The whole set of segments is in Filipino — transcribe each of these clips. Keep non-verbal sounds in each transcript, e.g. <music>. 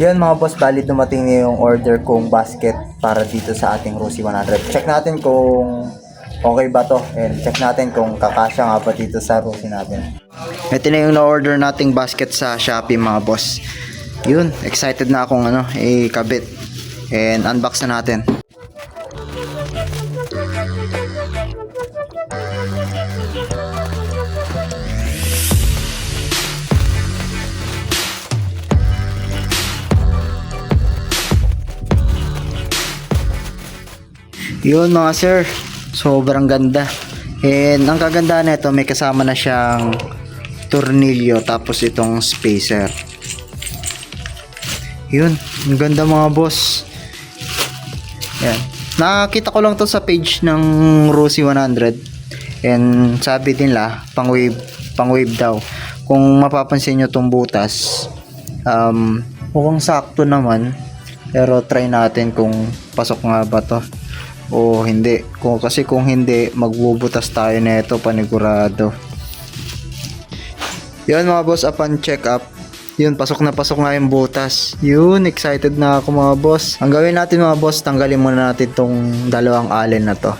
Yun mga boss, bali dumating na yung order kong basket para dito sa ating Rusi 100. Check natin kung okay ba to and check natin kung kakasya nga ba dito sa Rusi natin. Ito na yung na-order nating basket sa Shopee mga boss. Yun, excited na akong ano, ikabit. And unbox na natin. Yun mga sir, sobrang ganda. And ang kagandahan nito may kasama na siyang tornilyo tapos itong spacer. Yun, ang ganda mga boss. Yan. Nakakita ko lang to sa page ng Rosie 100. And sabi nila, pang wave, pang wave daw. Kung mapapansin nyo tong butas, um, mukhang sakto naman. Pero try natin kung pasok nga ba to o hindi. Kung, kasi kung hindi, magbubutas tayo nito panigurado. Yun mga boss, upon check up, yun, pasok na pasok nga yung butas. Yun, excited na ako mga boss. Ang gawin natin mga boss, tanggalin muna natin tong dalawang allen na to.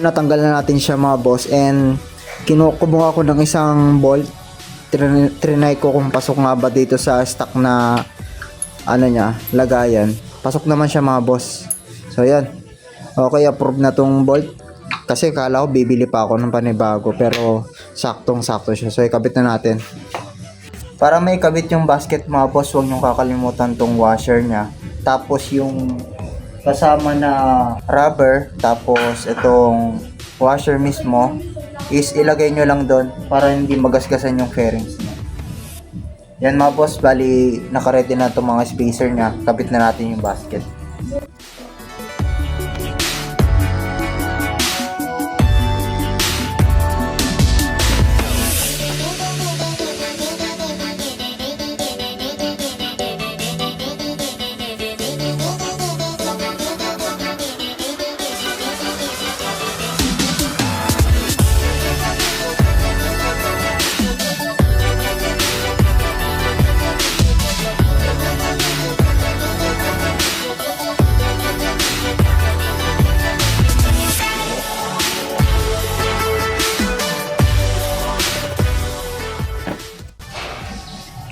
Natanggal na natin siya mga boss and kinukubong ako ng isang bolt. Trin- Trinay ko kung pasok nga ba dito sa stock na ano niya, lagayan. Pasok naman siya mga boss. So yan. Okay, approve na tong bolt. Kasi kala ko bibili pa ako ng panibago pero saktong sakto siya. So ikabit na natin. Para may kabit yung basket mga boss, huwag niyong kakalimutan tong washer niya. Tapos yung kasama na rubber, tapos itong washer mismo is ilagay nyo lang doon para hindi magasgasan yung fairings niya. Yan mga boss, bali nakaredy na itong mga spacer niya. Kabit na natin yung basket.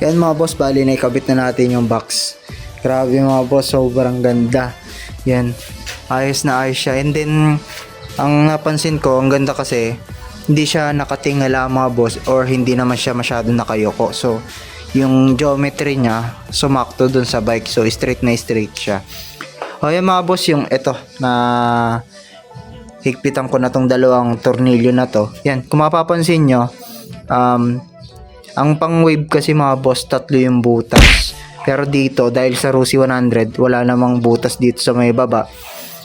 Yan mga boss, bali na ikabit na natin yung box. Grabe mga boss, sobrang ganda. Yan, ayos na ayos siya. And then, ang napansin ko, ang ganda kasi, hindi siya nakatingala mga boss or hindi naman siya masyado nakayoko. So, yung geometry niya, sumakto dun sa bike. So, straight na straight siya. O yan mga boss, yung ito na higpitan ko na tong dalawang tornilyo na to. Yan, kung mapapansin nyo, um, ang pang wave kasi mga boss, tatlo yung butas. Pero dito, dahil sa Rusi 100, wala namang butas dito sa may baba.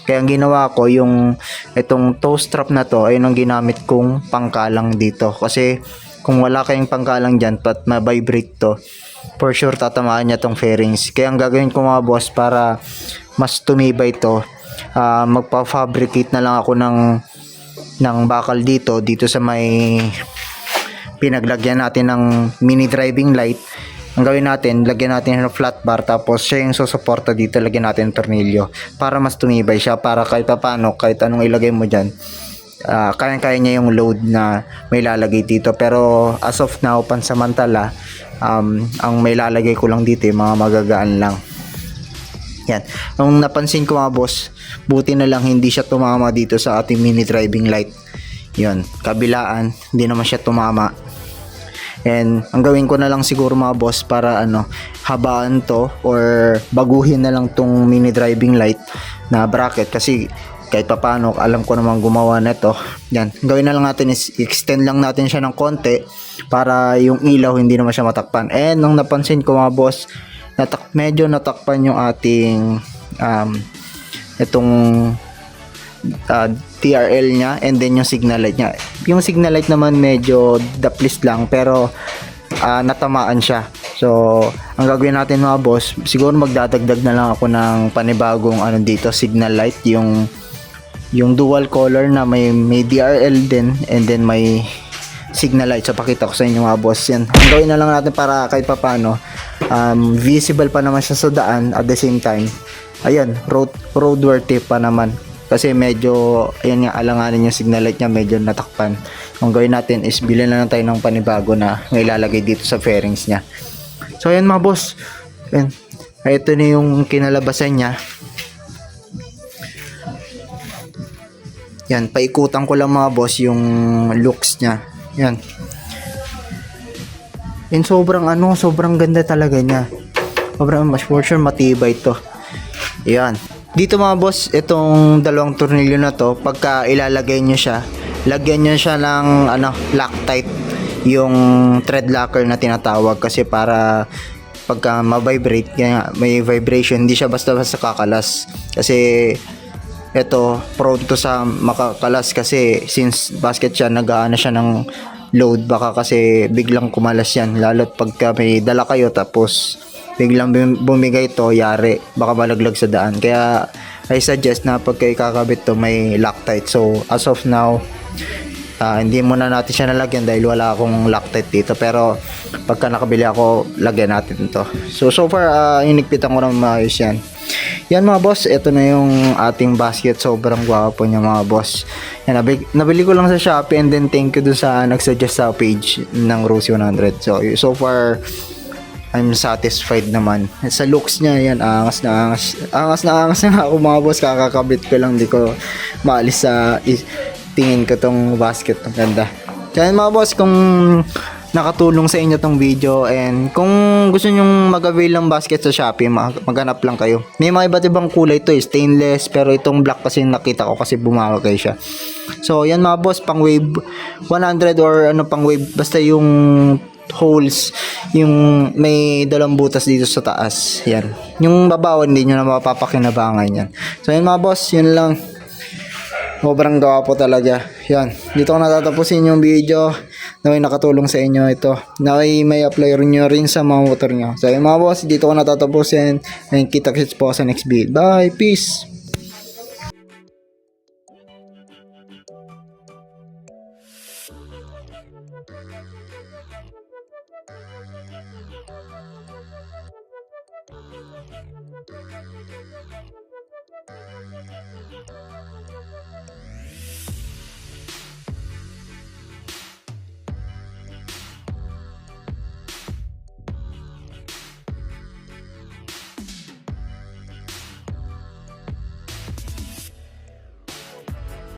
Kaya ang ginawa ko, yung itong toe strap na to, ay ang ginamit kong pangkalang dito. Kasi kung wala kayong pangkalang dyan, pat ma-vibrate to, for sure tatamaan niya tong fairings. Kaya ang gagawin ko mga boss, para mas tumibay to, ah, magpa-fabricate na lang ako ng ng bakal dito, dito sa may pinaglagyan natin ng mini driving light ang gawin natin, lagyan natin ng flat bar tapos siya yung susuporta dito, lagyan natin ng tornilyo para mas tumibay siya para kahit pa paano, kahit anong ilagay mo dyan ah, kaya-kaya niya yung load na may lalagay dito pero as of now, pansamantala um, ang may lalagay ko lang dito yung mga magagaan lang yan. Ang napansin ko mga boss, buti na lang hindi siya tumama dito sa ating mini driving light. Yun, kabilaan, hindi naman siya tumama. And ang gawin ko na lang siguro mga boss para ano, habaan to or baguhin na lang tong mini driving light na bracket kasi kahit papaano alam ko naman gumawa nito. Yan, ang gawin na lang natin is extend lang natin siya ng konti para yung ilaw hindi naman siya matakpan. And nung napansin ko mga boss, natak medyo natakpan yung ating um, itong uh, TRL niya and then yung signal light niya. Yung signal light naman medyo daplis lang pero ah, natamaan siya. So, ang gagawin natin mga boss, siguro magdadagdag na lang ako ng panibagong ano dito, signal light, yung yung dual color na may may DRL din and then may signal light so pakita ko sa inyo mga boss yan gawin na lang natin para kahit papano um, visible pa naman siya sa daan at the same time ayan road roadworthy pa naman kasi medyo ayan nga alanganin yung signal light niya medyo natakpan ang gawin natin is bilhin na lang tayo ng panibago na may ilalagay dito sa fairings niya so ayan mga boss ayan ito na yung kinalabasan niya Yan, paikutan ko lang mga boss yung looks niya. Yan. And sobrang ano, sobrang ganda talaga niya. Sobrang mas for sure matibay to. Yan. Dito mga boss, itong dalawang tornilyo na to, pagka ilalagay nyo siya, lagyan nyo siya ng ano, Loctite yung thread locker na tinatawag. Kasi para pagka ma-vibrate, may vibration, hindi siya basta-basta kakalas. Kasi ito prone to sa makakalas. Kasi since basket siya nag-aano siya ng load baka kasi biglang kumalas yan. Lalo't pagka may dala kayo tapos biglang bum- bumigay to yari. Baka malaglag sa daan. Kaya I suggest na pagka ikakabit to may Loctite. So as of now Ah, hindi muna natin siya nalagyan dahil wala akong Loctite dito. Pero pagka nakabili ako lagyan natin to. So so far uh, inigpitan ko na maayos yan. Yan mga boss ito na yung ating basket. Sobrang gwapo niya mga boss. Yan, nabili, nabili ko lang sa Shopee and then thank you dun sa nagsuggest sa page ng Rosy 100 so so far I'm satisfied naman. Sa looks niya, yan, angas na angas. Angas na angas <laughs> na ako mga boss. Kakakabit ko lang, di ko maalis sa tingin ko tong basket. Ang ganda. Kaya mga boss, kung nakatulong sa inyo tong video and kung gusto nyong mag-avail ng basket sa Shopee, mag- maghanap lang kayo. May mga iba't ibang kulay to, eh, stainless, pero itong black kasi nakita ko kasi bumawagay siya. So, yan mga boss, pang wave 100 or ano pang wave, basta yung holes, yung may dalawang butas dito sa taas. Yan. Yung babawan, hindi nyo na mapapakinabangan yan. So, yan mga boss, yun lang. Sobrang gawa po talaga. Yan. Dito ko natatapusin yung video. Naway nakatulong sa inyo ito. Naway may apply nyo rin sa mga motor nyo. So, yun mga boss, dito ko natatapusin. And kita-kits po sa next video. Bye! Peace! Thank you.